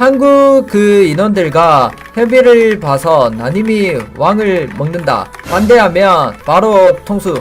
한국 그 인원들과 협의를 봐서 나님이 왕을 먹는다. 반대하면 바로 통수.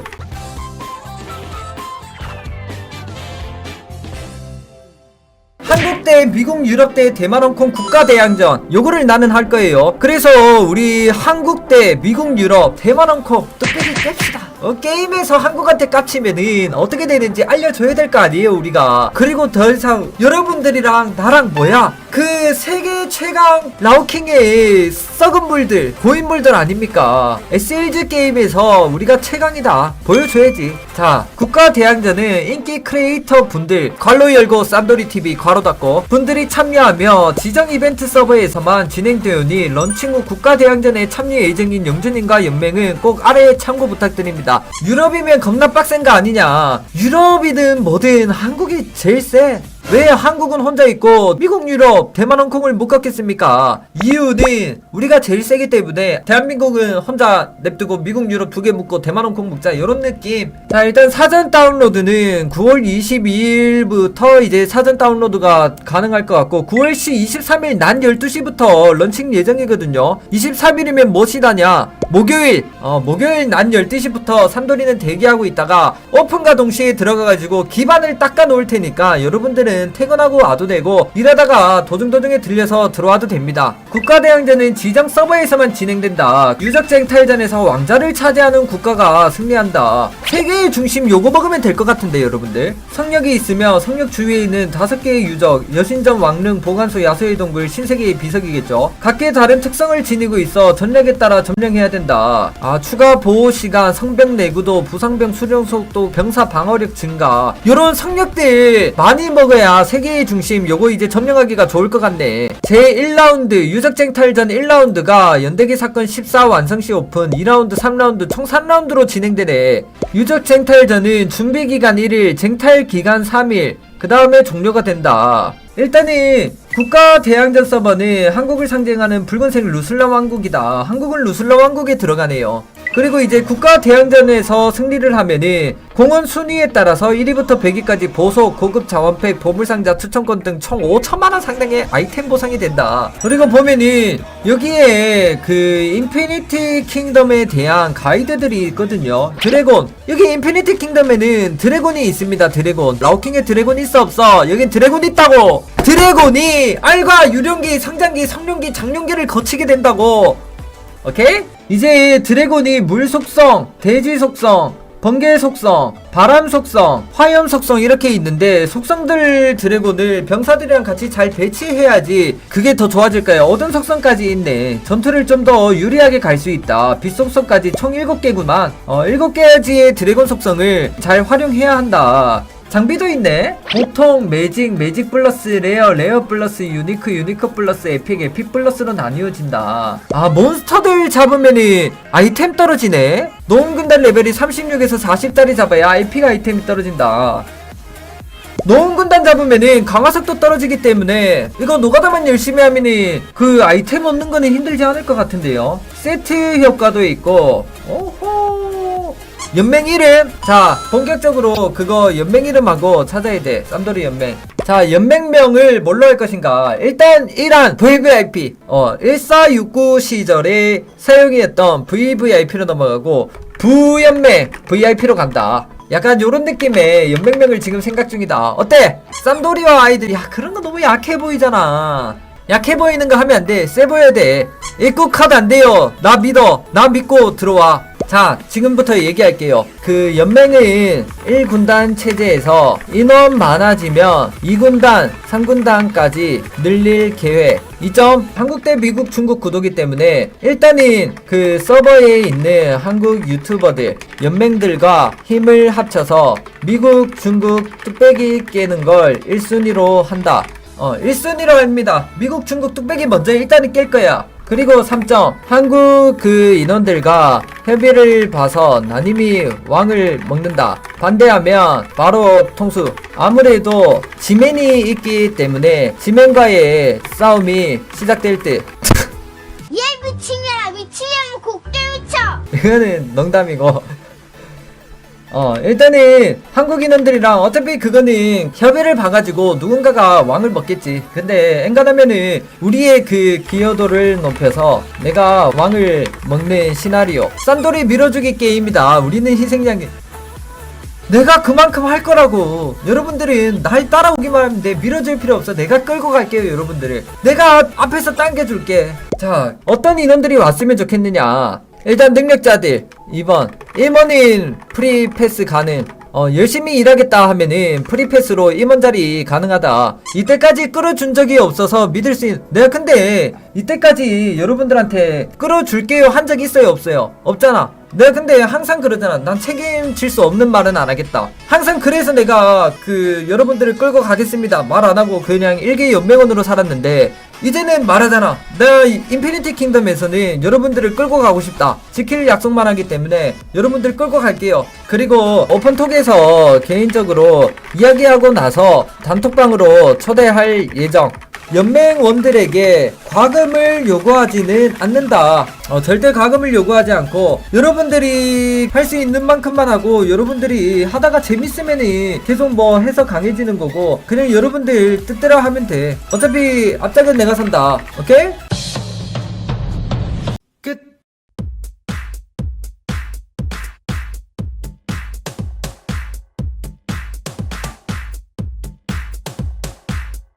한국 대 미국 유럽 대 대만 홍콩 국가 대항전 요거를 나는 할 거예요. 그래서 우리 한국 대 미국 유럽 대만 홍콩 뚝배기 깹시다. 어, 게임에서 한국한테 깝치면은 어떻게 되는지 알려줘야 될 거 아니에요 우리가. 그리고 더 이상 여러분들이랑 나랑 뭐야? 그 세계 최강 라우킹의 썩은 물들 고인물들 아닙니까? SLG 게임에서 우리가 최강이다 보여줘야지. 자 국가 대항전은 인기 크리에이터 분들 괄호 열고 쌈돌이 TV 괄호 닫고 분들이 참여하며 지정 이벤트 서버에서만 진행되오니 런칭 후 국가 대항전에 참여 예정인 영준님과 연맹은 꼭 아래에 참고 부탁드립니다. 유럽이면 겁나 빡센 거 아니냐? 유럽이든 뭐든 한국이 제일 세. 왜 한국은 혼자 있고 미국, 유럽, 대만, 홍콩을 못 갖겠습니까? 이유는 우리가 제일 세기 때문에 대한민국은 혼자 냅두고 미국, 유럽 두 개 묶고 대만, 홍콩 묶자 이런 느낌. 자 일단 사전 다운로드는 9월 22일부터 이제 사전 다운로드가 가능할 것 같고 9월 23일 낮 12시부터 런칭 예정이거든요. 23일이면 무엇이다냐? 목요일, 어, 목요일 낮 12시부터 삼돌이는 대기하고 있다가 오픈과 동시에 들어가가지고 기반을 닦아 놓을 테니까 여러분들은 퇴근하고 와도 되고 일하다가 도중도중에 들려서 들어와도 됩니다. 국가대항전은 지정 서버에서만 진행된다. 유적쟁 탈전에서 왕자를 차지하는 국가가 승리한다. 세계의 중심 요거 먹으면 될 것 같은데 여러분들. 성역이 있으며 성역 주위에 있는 다섯 개의 유적, 여신전, 왕릉, 보관소, 야수의 동굴, 신세계의 비석이겠죠. 각기 다른 특성을 지니고 있어 전략에 따라 점령해야 된다. 아 추가 보호 시간, 성병 내구도, 부상병 수령 속도, 병사 방어력 증가. 요런 성역들 많이 먹어야 세계의 중심 요거 이제 점령하기가 좋을 것 같네. 제 1라운드 유 적쟁 탈전 1라운드가 연대기 사건 14 완성시 오픈 2라운드 3라운드 총 3라운드로 진행되네. 유적쟁 탈전은 준비 기간 1일, 쟁탈 기간 3일. 그 다음에 종료가 된다. 일단은 국가 대항전 서버는 한국을 상징하는 붉은색 루슬라 왕국이다. 한국은 루슬라 왕국에 들어가네요. 그리고 이제 국가 대항전에서 승리를 하면은 공원 순위에 따라서 1위부터 100위까지 보석, 고급 자원팩, 보물상자, 추천권 등 총 5천만원 상당의 아이템 보상이 된다. 그리고 보면은 여기에 그 인피니티 킹덤에 대한 가이드들이 있거든요. 드래곤. 여기 인피니티 킹덤에는 드래곤이 있습니다. 드래곤. 라우킹에 드래곤 있어 없어? 여긴 드래곤 있다고. 드래곤이 알과 유령기, 성장기, 성룡기, 장룡기를 거치게 된다고. 오케이? 이제 드래곤이 물 속성, 돼지 속성, 번개 속성, 바람 속성, 화염 속성 이렇게 있는데 속성들 드래곤을 병사들이랑 같이 잘 배치해야지 그게 더 좋아질까요? 어떤 속성까지 있네. 전투를 좀 더 유리하게 갈 수 있다. 빛 속성까지 총 7개구만. 어, 7개지의 드래곤 속성을 잘 활용해야 한다. 장비도 있네. 보통 매직, 매직 플러스 레어, 레어 플러스 유니크, 유니크 플러스 에픽, 에픽 플러스로 나뉘어진다. 아, 몬스터들 잡으면은 아이템 떨어지네. 노은군단 레벨이 36에서 40짜리 잡아야 에픽 아이템이 떨어진다. 노은군단 잡으면은 강화석도 떨어지기 때문에 이거 노가다만 열심히 하면은 그 아이템 얻는 거는 힘들지 않을 것 같은데요. 세트 효과도 있고, 오호. 연맹 이름 자 본격적으로 그거 연맹 이름하고 찾아야 돼 쌈돌이 연맹 자 연맹명을 뭘로 할 것인가 일단 1안 VVIP 어 1469 시절에 사용했던 VVIP로 넘어가고 부연맹 VIP로 간다 약간 요런 느낌의 연맹명을 지금 생각 중이다 어때? 쌈돌이와 아이들이 야 그런 거 너무 약해 보이잖아 약해 보이는 거 하면 안 돼. 세 보여야 돼. 입국 카드 안 돼요. 나 믿어. 나 믿고 들어와. 자, 지금부터 얘기할게요. 그 연맹은 1군단 체제에서 인원 많아지면 2군단, 3군단까지 늘릴 계획. 이 점 한국 대 미국, 중국 구도기 때문에 일단은 그 서버에 있는 한국 유튜버들, 연맹들과 힘을 합쳐서 미국, 중국 뚝배기 깨는 걸 1순위로 한다. 어, 1순위로 합니다. 미국, 중국 뚝배기 먼저 일단은 깰 거야. 그리고 3점. 한국 그 인원들과 협의를 봐서 나님이 왕을 먹는다. 반대하면 바로 통수. 아무래도 지맨이 있기 때문에 지맨과의 싸움이 시작될 듯. 얘 미친년아 미치려면 곱게 미쳐 이거는 농담이고. 어 일단은 한국 인원들이랑 어차피 그거는 협의를 봐가지고 누군가가 왕을 먹겠지. 근데 엔간하면은 우리의 그 기여도를 높여서 내가 왕을 먹는 시나리오. 싼돌이 밀어주기 게임이다. 우리는 희생양이. 내가 그만큼 할 거라고. 여러분들은 날 따라오기만 하면 돼. 밀어줄 필요 없어. 내가 끌고 갈게요 여러분들을. 내가 앞에서 당겨줄게. 자 어떤 인원들이 왔으면 좋겠느냐. 일단 능력자들. 2번 1번인 프리패스 가능 어 열심히 일하겠다 하면은 프리패스로 임원 자리 가능하다 이때까지 끌어준 적이 없어서 믿을 수 있... 내가 근데 이때까지 여러분들한테 끌어줄게요 한적 있어요 없어요 없잖아 내가 근데 항상 그러잖아. 난 책임질 수 없는 말은 안 하겠다. 항상 그래서 내가 그 여러분들을 끌고 가겠습니다. 말 안 하고 그냥 일개 연맹원으로 살았는데 이제는 말하잖아. 내가 이 인피니티 킹덤에서는 여러분들을 끌고 가고 싶다. 지킬 약속만 하기 때문에 여러분들 끌고 갈게요. 그리고 오픈톡에서 개인적으로 이야기하고 나서 단톡방으로 초대할 예정. 연맹원들에게 과금을 요구하지는 않는다. 어, 절대 과금을 요구하지 않고 여러분들이 할 수 있는 만큼만 하고 여러분들이 하다가 재밌으면은 계속 뭐 해서 강해지는 거고 그냥 여러분들 뜻대로 하면 돼. 어차피 앞장은 내가 산다. 오케이?